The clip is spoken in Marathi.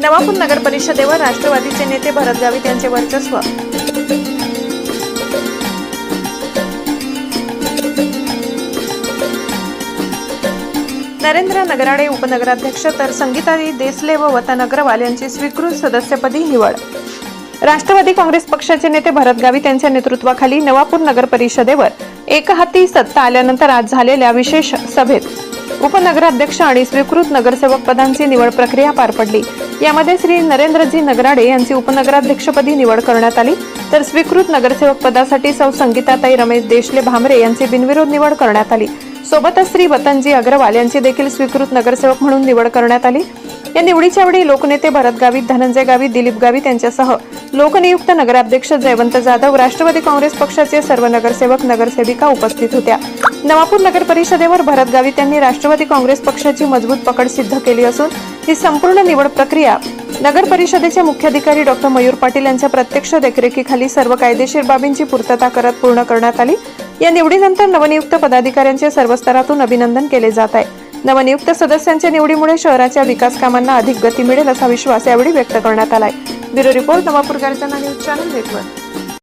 नवापूर नगर परिषदेवर राष्ट्रवादीचे नेते भरत गावित यांचे वर्चस्व. नरेंद्र नगराडे उपनगराध्यक्ष तर संगीतादी देसले व वतन अग्रवाल यांची स्वीकृत सदस्यपदी निवड. राष्ट्रवादी काँग्रेस पक्षाचे नेते भरत गावित यांच्या नेतृत्वाखाली नवापूर नगर परिषदेवर एकहाती सत्ता आल्यानंतर आज झालेल्या विशेष सभेत उपनगराध्यक्ष आणि स्वीकृत नगरसेवक पदांची निवड प्रक्रिया पार पडली. यामध्ये श्री नरेंद्रजी नगराडे यांची उपनगराध्यक्षपदी निवड करण्यात आली. तर स्वीकृत नगरसेवक पदासाठी सौ संगीताताई रमेश देशले भामरे यांची बिनविरोध निवड करण्यात आली. सोबतच श्री वतनजी अग्रवाल यांची देखील स्वीकृत नगरसेवक म्हणून निवड करण्यात आली. या निवडीच्या वेळी लोकनेते भरत गावित धनंजय गावित दिलीप गावित यांच्यासह लोकनियुक्त नगराध्यक्ष जयवंत जाधव राष्ट्रवादी काँग्रेस पक्षाचे सर्व नगरसेवक नगरसेविका उपस्थित होत्या. नवापूर नगर परिषदेवर भरत गावित यांनी राष्ट्रवादी काँग्रेस पक्षाची मजबूत पकड सिद्ध केली असून ही संपूर्ण निवड प्रक्रिया नगर परिषदेचे मुख्याधिकारी डॉक्टर मयूर पाटील यांच्या प्रत्यक्ष देखरेखीखाली सर्व कायदेशीर बाबींची पूर्तता करत पूर्ण करण्यात आली. या निवडीनंतर नवनियुक्त पदाधिकाऱ्यांचे सर्व स्तरातून अभिनंदन केले जात आहे. नवनियुक्त सदस्यांच्या निवडीमुळे शहराच्या विकास कामांना अधिक गती मिळेल असा विश्वास यावेळी व्यक्त करण्यात आलाय. Bureau report Navapur news channel network.